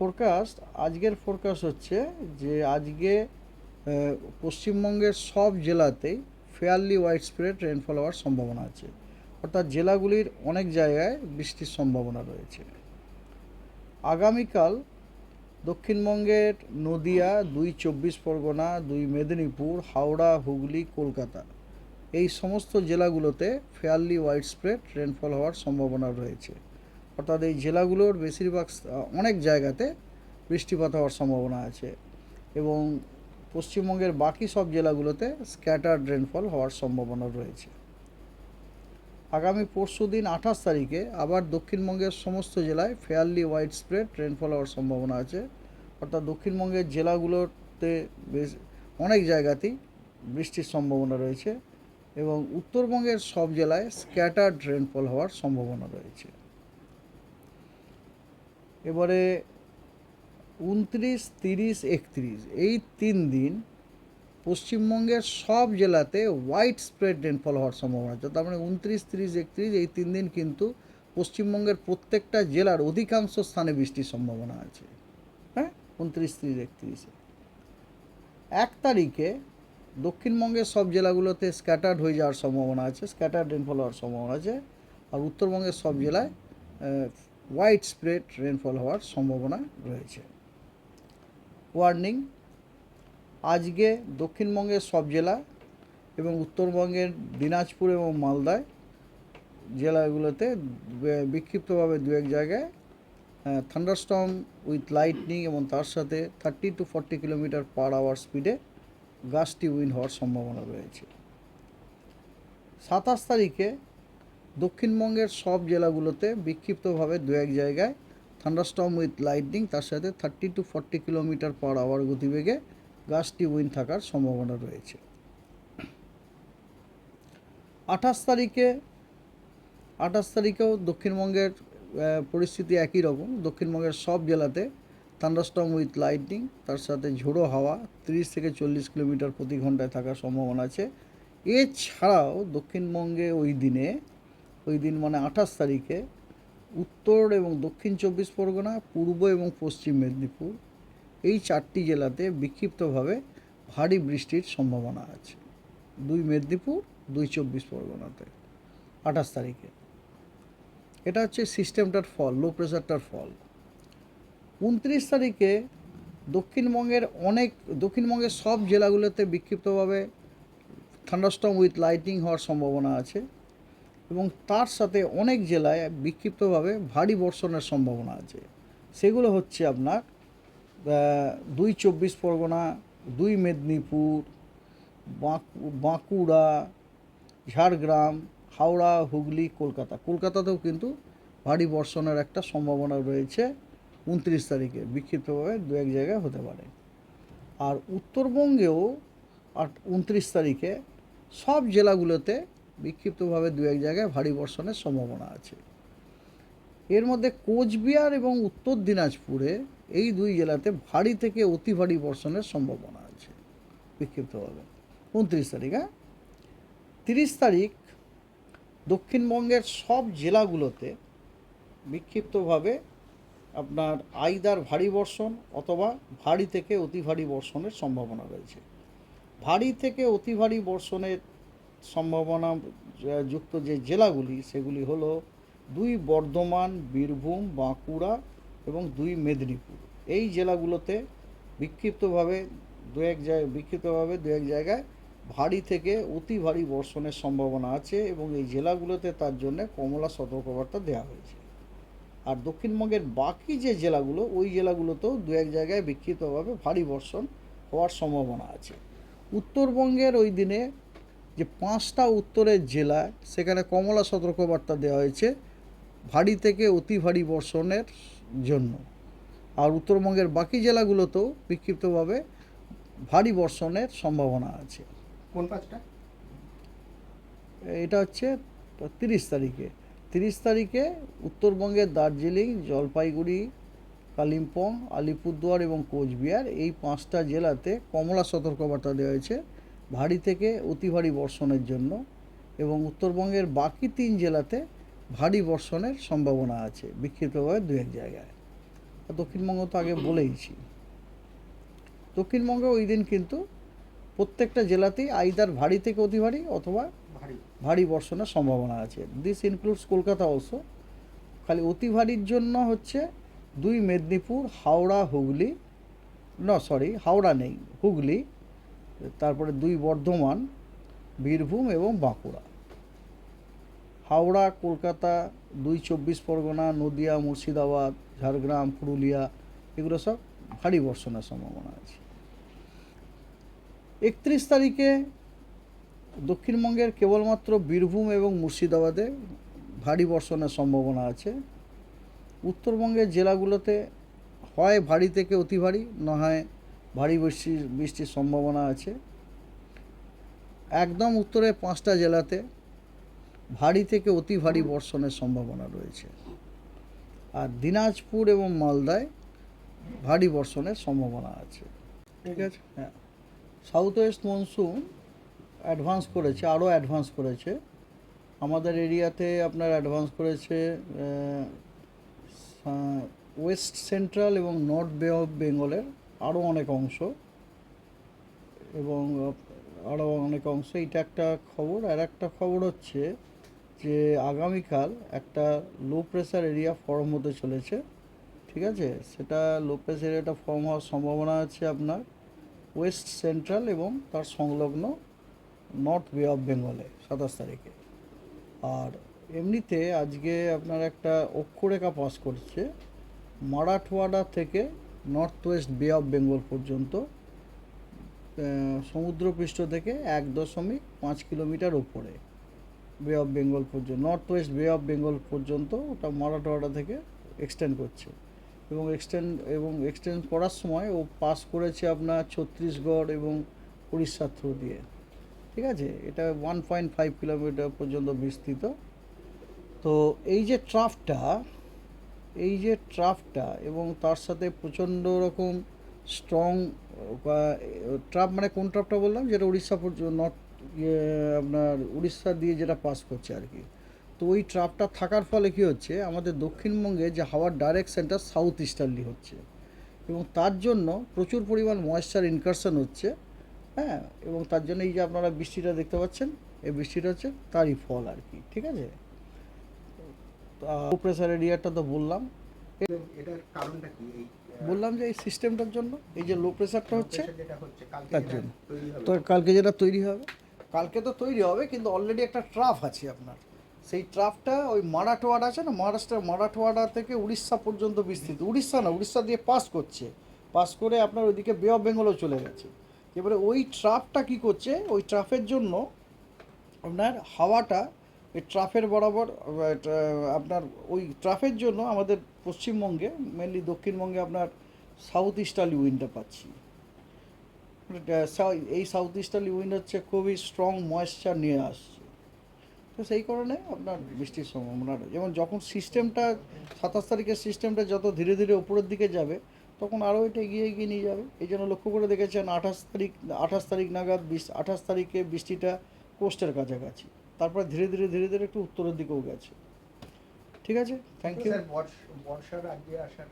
Forecast আজকের forecast হচ্ছে যে আজকে পশ্চিমবঙ্গের সব জেলাতেই ফেয়ারলি ওয়াইড স্প্রেড রেনফল হওয়ার সম্ভাবনা আছে। অর্থাৎ জেলাগুলির অনেক জায়গায় বৃষ্টির সম্ভাবনা রয়েছে। আগামীকাল দক্ষিণবঙ্গের নদিয়া, দুই চব্বিশ পরগনা, দুই মেদিনীপুর, হাওড়া, হুগলি, কলকাতা, এই সমস্ত জেলাগুলোতে ফেয়ারলি ওয়াইড স্প্রেড রেনফল হওয়ার সম্ভাবনা রয়েছে। অর্থাৎ এই জেলাগুলোর বেশিরভাগ অনেক জায়গাতে বৃষ্টিপাত হওয়ার সম্ভাবনা আছে এবং পশ্চিমবঙ্গের বাকি সব জেলাগুলোতে স্ক্যাটার্ড রেনফল হওয়ার সম্ভাবনা রয়েছে। আগামী পরশু দিন আঠাশ তারিখে আবার দক্ষিণবঙ্গের সমস্ত জেলায় ফেয়ারলি ওয়াইড স্প্রেড রেনফল হওয়ার সম্ভাবনা আছে। অর্থাৎ দক্ষিণবঙ্গের জেলাগুলোতে বেশ, অনেক জায়গাতেই বৃষ্টির সম্ভাবনা রয়েছে এবং উত্তরবঙ্গের সব জেলায় স্ক্যাটার্ড রেনফল হওয়ার সম্ভাবনা রয়েছে। এবারে উনত্রিশ, তিরিশ, একত্রিশ, এই তিন দিন পশ্চিমবঙ্গের সব জেলাতে হোয়াইট স্প্রেড রেনফল হওয়ার সম্ভাবনা আছে। তার মানে উনত্রিশ, তিরিশ, একত্রিশ, এই তিন দিন কিন্তু পশ্চিমবঙ্গের প্রত্যেকটা জেলার অধিকাংশ স্থানে বৃষ্টির সম্ভাবনা আছে। হ্যাঁ? উনত্রিশ, তিরিশ, একত্রিশে এক তারিখে দক্ষিণবঙ্গের সব জেলাগুলোতে স্ক্যাটার্ড হয়ে যাওয়ার সম্ভাবনা আছে স্ক্যাটার্ড রেনফল হওয়ার সম্ভাবনা আছে। আর উত্তরবঙ্গের সব জেলায় হোয়াইট স্প্রেড রেনফল হওয়ার সম্ভাবনা রয়েছে। ওয়ার্নিং আজকে দক্ষিণবঙ্গের সব জেলা এবং উত্তরবঙ্গের দিনাজপুর এবং মালদায় জেলাগুলোতে বিক্ষিপ্তভাবে দু এক জায়গায় থান্ডারস্টর্ম উইথ লাইটনিং এবং তার সাথে thirty two forty kilometre per hour স্পিডে গাছটি উইন হওয়ার সম্ভাবনা রয়েছে। সাতাশ তারিখে দক্ষিণবঙ্গের সব জেলাগুলোতে বিক্ষিপ্তভাবে দু এক জায়গায় থান্ডারস্টর্ম উইথ লাইটনিং তার সাথে thirty two forty kilometre per hour গতিবেগে গাছটি উইন থাকার সম্ভাবনা রয়েছে। আঠাশ তারিখে, আঠাশ তারিখেও দক্ষিণবঙ্গের পরিস্থিতি একই রকম। দক্ষিণবঙ্গের সব জেলাতে থান্ডারস্টর্ম উইথ লাইটনিং তার সাথে ঝোড়ো হাওয়া, তিরিশ থেকে চল্লিশ কিলোমিটার প্রতি ঘন্টায় থাকার সম্ভাবনা আছে। এছাড়াও দক্ষিণবঙ্গে ওই দিনে ওই দিন মানে আঠাশ তারিখে উত্তর এবং দক্ষিণ চব্বিশ পরগনা, পূর্ব এবং পশ্চিম মেদিনীপুর এই চারটি জেলাতে বিক্ষিপ্তভাবে ভারী বৃষ্টির সম্ভাবনা আছে। দুই মেদিনীপুর, দুই চব্বিশ পরগনাতে আঠাশ তারিখে। এটা হচ্ছে সিস্টেমটার ফল লো প্রেশারটার ফল। উনত্রিশ তারিখে দক্ষিণবঙ্গের অনেক, দক্ষিণবঙ্গের সব জেলাগুলোতে বিক্ষিপ্তভাবে থান্ডারস্টর্ম উইথ লাইটিং হওয়ার সম্ভাবনা আছে। এবং তার সাথে অনেক জেলায় বিক্ষিপ্তভাবে ভারী বর্ষণের সম্ভাবনা আছে। সেগুলো হচ্ছে আপনার দুই চব্বিশ পরগনা, দুই মেদিনীপুর, বাঁকু- বাঁকুড়া, ঝাড়গ্রাম, হাওড়া, হুগলি, কলকাতা। কলকাতাতেও কিন্তু ভারী বর্ষণের একটা সম্ভাবনা রয়েছে উনত্রিশ তারিখে, বিক্ষিপ্তভাবে দু এক জায়গায় হতে পারে। আর উত্তরবঙ্গেও আট, উনত্রিশ তারিখে সব জেলাগুলোতে বিক্ষিপ্তভাবে দু এক জায়গায় ভারী বর্ষণের সম্ভাবনা আছে। এর মধ্যে কোচবিহার এবং উত্তর দিনাজপুরে এই দুই জেলাতে ভারী থেকে অতি ভারী বর্ষণের সম্ভাবনা আছে, বিক্ষিপ্তভাবে। উনত্রিশ তারিখ হ্যাঁ? তিরিশ তারিখ দক্ষিণবঙ্গের সব জেলাগুলোতে বিক্ষিপ্তভাবে আপনার আইদার ভারী বর্ষণ অথবা ভারী থেকে অতি ভারী বর্ষণের সম্ভাবনা রয়েছে। ভারী থেকে অতি ভারী বর্ষণের সম্ভাবনা যুক্ত যে জেলাগুলি, সেগুলি হলো দুই বর্ধমান, বীরভূম, বাঁকুড়া এবং দুই মেদিনীপুর। এই জেলাগুলোতে বিক্ষিপ্তভাবে দু এক জায়গায় বিক্ষিপ্তভাবে দু এক জায়গায় ভারী থেকে অতি ভারী বর্ষণের সম্ভাবনা আছে এবং এই জেলাগুলোতে তার জন্য কমলা সতর্কবার্তা দেওয়া হয়েছে। আর দক্ষিণবঙ্গের বাকি যে জেলাগুলো, ওই জেলাগুলোতেও দু এক জায়গায় বিক্ষিপ্তভাবে ভারী বর্ষণ হওয়ার সম্ভাবনা আছে। উত্তরবঙ্গের ওই দিনে যে পাঁচটা উত্তরের জেলা সেখানে কমলা সতর্কবার্তা দেওয়া হয়েছে ভারী থেকে অতি ভারী বর্ষণের জন্য। আর উত্তরবঙ্গের বাকি জেলাগুলোতেও বিক্ষিপ্তভাবে ভারী বর্ষণের সম্ভাবনা আছে। কোন পাঁচটা? এটা হচ্ছে তিরিশ তারিখে। তিরিশ তারিখে উত্তরবঙ্গের দার্জিলিং জলপাইগুড়ি কালিম্পং আলিপুরদুয়ার এবং কোচবিহার এই পাঁচটা জেলাতে কমলা সতর্কবার্তা দেওয়া হয়েছে। ভারী থেকে অতি ভারী বর্ষণের জন্য এবং উত্তরবঙ্গের বাকি তিন জেলাতে ভারী বর্ষণের সম্ভাবনা আছে বিক্ষিপ্তভাবে দু এক জায়গায়। আর দক্ষিণবঙ্গ তো আগে বলেইছি। দক্ষিণবঙ্গে ওই দিন কিন্তু প্রত্যেকটা জেলাতেই আইদার ভারী থেকে অতি ভারী অথবা ভারী। ভারী বর্ষণের সম্ভাবনা আছে। দিস ইনক্লুডস কলকাতা অলসো খালি অতি ভারীর জন্য হচ্ছে দুই মেদিনীপুর হাওড়া হুগলি না সরি হাওড়া নেই হুগলি তারপরে দুই বর্ধমান, বীরভূম এবং বাঁকুড়া। হাওড়া, কলকাতা, দুই চব্বিশ পরগনা, নদিয়া, মুর্শিদাবাদ, ঝাড়গ্রাম, পুরুলিয়া, এগুলো সব ভারী বর্ষণের সম্ভাবনা আছে। একত্রিশ তারিখে দক্ষিণবঙ্গের কেবলমাত্র বীরভূম এবং মুর্শিদাবাদে ভারী বর্ষণের সম্ভাবনা আছে। উত্তরবঙ্গের জেলাগুলোতে হয় ভারী থেকে অতি ভারী, না হয় ভারী বৃষ্টি বৃষ্টির সম্ভাবনা আছে। একদম উত্তরে পাঁচটা জেলাতে ভারী থেকে অতি ভারী বর্ষণের সম্ভাবনা রয়েছে। আর দিনাজপুর এবং মালদায় ভারী বর্ষণের সম্ভাবনা আছে। ঠিক আছে। হ্যাঁ। সাউথ ওয়েস্ট মনসুন অ্যাডভান্স করেছে আরও অ্যাডভান্স করেছে। আমাদের এরিয়াতে আপনার অ্যাডভান্স করেছে ওয়েস্ট সেন্ট্রাল এবং নর্থ বে অফ বেঙ্গলের আরও অনেক অংশ। এবং আরও অনেক অংশ। এটা একটা খবর। আর একটা খবর হচ্ছে যে আগামীকাল একটা লো প্রেশার এরিয়া ফর্ম হতে চলেছে। ঠিক আছে? সেটা লো প্রেশার এরিয়াটা ফর্ম হওয়ার সম্ভাবনা আছে আপনার ওয়েস্ট সেন্ট্রাল এবং তার সংলগ্ন নর্থ বে অফ বেঙ্গলে সাতাশ তারিখে। আর এমনিতে আজকে আপনার একটা অক্ষরেখা পাস করছে। মারাঠওয়াডা থেকে north west bay of Bengal পর্যন্ত সমুদ্রপৃষ্ঠ থেকে এক দশমিক পাঁচ কিলোমিটার উপরে বে অফ বেঙ্গল পর্যন্ত north west bay of Bengal পর্যন্ত ওটা মারাঠওয়াডা থেকে এক্সটেন্ড করছে। এবং এক্সটেন্ড এবং এক্সটেন্ড করার সময় ও পাস করেছে আপনার ছত্তিশগড় এবং উড়িষ্যার থ্রু দিয়ে। ঠিক আছে? এটা ওয়ান পয়েন্ট ফাইভ কিলোমিটার পর্যন্ত বিস্তৃত। তো এই যে ট্রাফটা এই যে ট্রাফটা এবং তার সাথে প্রচণ্ড রকম স্ট্রং ট্রাফ মানে কোন ট্রাফটা বললাম? যেটা উড়িষ্যা নর্থ ইয়ে আপনার উড়িষ্যা দিয়ে যেটা পাস করছে আর কি। তো ওই ট্রাফটা থাকার ফলে কী হচ্ছে? আমাদের দক্ষিণবঙ্গে যে হাওয়ার ডাইরেক্ট সেন্টার সাউথ ইস্টার্লি হচ্ছে। এবং তার জন্য প্রচুর পরিমাণ ময়েশ্চার ইনকারশন হচ্ছে হ্যাঁ? এবং তার জন্য এই যে আপনারা বৃষ্টিটা দেখতে পাচ্ছেন, এই বৃষ্টিটা হচ্ছে তারই ফল আর কি, ঠিক আছে? প্রেসার এরিয়াটা তো বললাম। এটার কারণটা কি? এই বললাম যে এই সিস্টেমটার জন্য এই যে লো প্রেসারটা হচ্ছে তার জন্য। তো কালকে যেটা তৈরি হবে কালকে তো তৈরি হবে কিন্তু অলরেডি একটা ট্রাফ আছে আপনার। সেই ট্রাফটা ওই মারাঠওয়াড়া আছে না মহারাষ্ট্রের মারাঠওয়াড়া থেকে উড়িষ্যা পর্যন্ত বিস্তৃত। উড়িষ্যা না উড়িষ্যা দিয়ে পাস করছে। পাস করে আপনার ওইদিকে বে অফ বেঙ্গলও চলে গেছে। এবারে ওই ট্রাফটা কি করছে? ওই ট্রাফের জন্য আপনার হাওয়াটা এই ট্রাফের বরাবর আপনার ওই ট্রাফের জন্য আমাদের পশ্চিমবঙ্গে মেনলি দক্ষিণবঙ্গে আপনার সাউথ ইস্টার্লি উইন্ডটা পাচ্ছি। এই সাউথ ইস্টার্লি উইন্ড হচ্ছে খুবই স্ট্রং ময়েশ্চার নিয়ে আসছে। তো সেই কারণে আপনার বৃষ্টির সম্ভাবনা। যেমন যখন সিস্টেমটা সাতাশ তারিখের সিস্টেমটা যত ধীরে ধীরে উপরের দিকে যাবে, তখন আরও এটা এগিয়ে এগিয়ে নিয়ে যাবে। এই জন্য লক্ষ্য করে দেখেছেন আঠাশ তারিখ আঠাশ তারিখ নাগাদ বিশ, আঠাশ তারিখে বৃষ্টিটা কোস্টের কাছাকাছি। তারপরে ধীরে ধীরে ধীরে ধীরে একটু উত্তরের দিকেও গেছে। ঠিক আছে? থ্যাংক ইউ বর্ষার আগে আসার